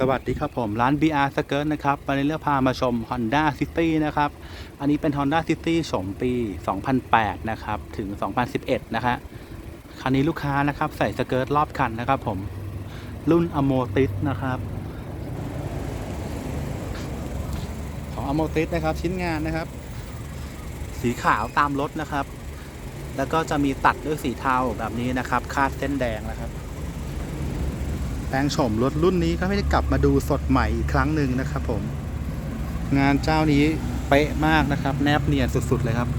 สวัสดีครับผมร้าน BR s k i r t นะครับวันนี้เราพามาชม Honda City นะครับ อันนี้เป็น Honda City โฉมปี 2008 นะครับ ถึง 2011 นะฮะคันนี้ลูกค้านะครับ ใส่สเกิร์ตรอบคันนะครับผม รุ่น a m o t i s นะครับ ของ a m o t i s นะครับ ชิ้นงานนะครับ สีขาวตามรถนะครับ แล้วก็จะมีตัดด้วยสีเทาแบบนี้นะครับ คาดเส้นแดงนะครับ แปลงโฉมรถรุ่นนี้ก็ไม่ได้กลับมาดูสดใหม่อีกครั้งหนึ่งนะครับ ผม งานเจ้านี้เป๊ะมากนะครับ แนบเนียนสุด ๆ เลยครับ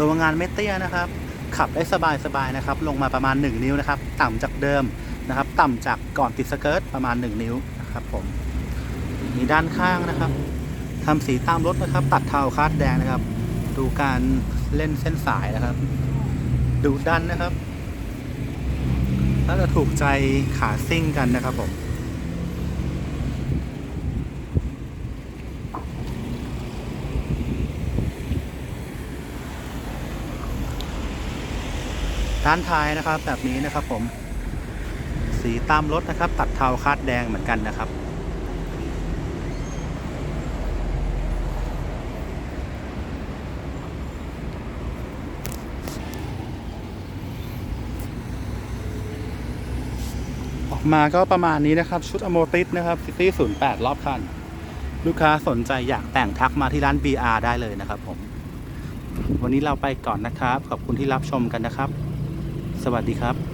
ตัวงานไม่เตี้ยนะครับขับได้สบายๆนะครับ ลงมาประมาณ 1 นิ้วนะครับ ต่ำจากเดิม นะครับ ต่ำจากก่อนติดสเกิร์ตประมาณ 1 นิ้วนะครับผมมีด้านข้างนะครับทำสีตามรถนะครับ ตัดเทาคาดแดงนะครับ ดูการเล่นเส้นสายนะครับ ดูดันนะครับแล้วจะถูกใจขาซิ่งกันนะครับผมด้านท้ายนะครับแบบนี้นะครับผม สีตามรถนะครับ ตัดเทาคาดแดงเหมือนกันนะครับ ออกมาก็ประมาณนี้นะครับ ชุดอโมติสนะครับซิตี้08รอบคัน ลูกค้าสนใจอยากแต่งทักมาที่ร้าน BR ได้เลยนะครับผม วันนี้เราไปก่อนนะครับ ขอบคุณที่รับชมกันนะครับ สวัสดีครับ